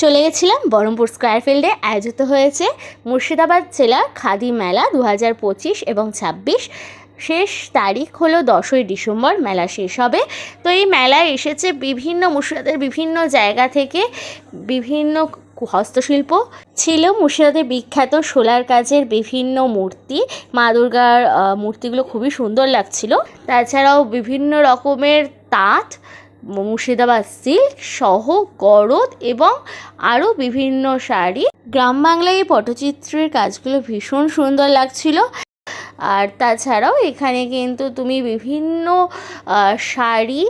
চলে গেছিলাম বহরমপুর স্কোয়ার ফিল্ডে, আয়োজিত হয়েছে মুর্শিদাবাদ জেলা খাদি মেলা দু হাজার পঁচিশ এবং ছাব্বিশ। শেষ তারিখ হলো দশই ডিসেম্বর, মেলা শেষ হবে। তো এই মেলায় এসেছে বিভিন্ন, মুর্শিদাবাদের বিভিন্ন জায়গা থেকে বিভিন্ন হস্তশিল্প। ছিল মুর্শিদাবাদের বিখ্যাত সোলার কাজের বিভিন্ন মূর্তি। মা দুর্গার মূর্তিগুলো খুবই সুন্দর লাগছিল। তাছাড়াও বিভিন্ন রকমের তাঁত মুর্শিদাবাদ সিল্ক, সহ, গরদ এবং আরও বিভিন্ন শাড়ি। গ্রাম বাংলায় এই পটচিত্রের কাজগুলো ভীষণ সুন্দর লাগছিল। আর তাছাড়াও এখানে কিন্তু তুমি বিভিন্ন শাড়ি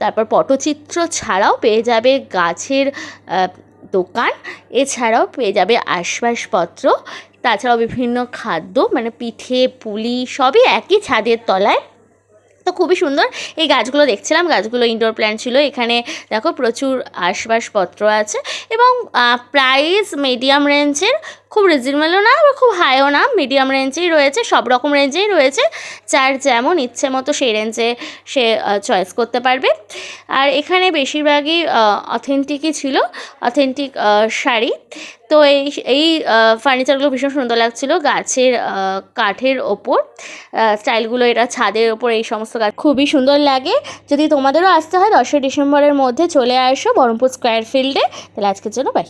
তারপর পটচিত্র ছাড়াও পেয়ে যাবে গাছের দোকান। এছাড়াও পেয়ে যাবে আসবাবপত্র তাছাড়াও বিভিন্ন খাদ্য মানে পিঠে, পুলি সবই একই ছাদের তলায় তো খুবই সুন্দর। এই গাছগুলো দেখছিলাম, গাছগুলো ইনডোর প্ল্যান্ট ছিল। এখানে দেখো প্রচুর আসবাসপত্র আছে এবং প্রাইস মিডিয়াম রেঞ্জের খুব রিজনেবলও না, আবার খুব হাইও না। মিডিয়াম রেঞ্জেই রয়েছে, সব রকম রেঞ্জেই রয়েছে। যার যেমন ইচ্ছে মতো সেই রেঞ্জে সে চয়েস করতে পারবে। আর এখানে বেশিরভাগই অথেন্টিকই ছিল অথেন্টিক শাড়ি। তো এই এই ফার্নিচারগুলো ভীষণ সুন্দর লাগছিল। গাছের কাঠের ওপর স্টাইলগুলো এটা ছাদের ওপর, এই সমস্ত গাছ খুবই সুন্দর লাগে। যদি তোমাদেরও আসতে হয়, দশই ডিসেম্বরের মধ্যে চলে আসো বহরমপুর স্কোয়ার ফিল্ডে তাহলে আজকের জন্য বাই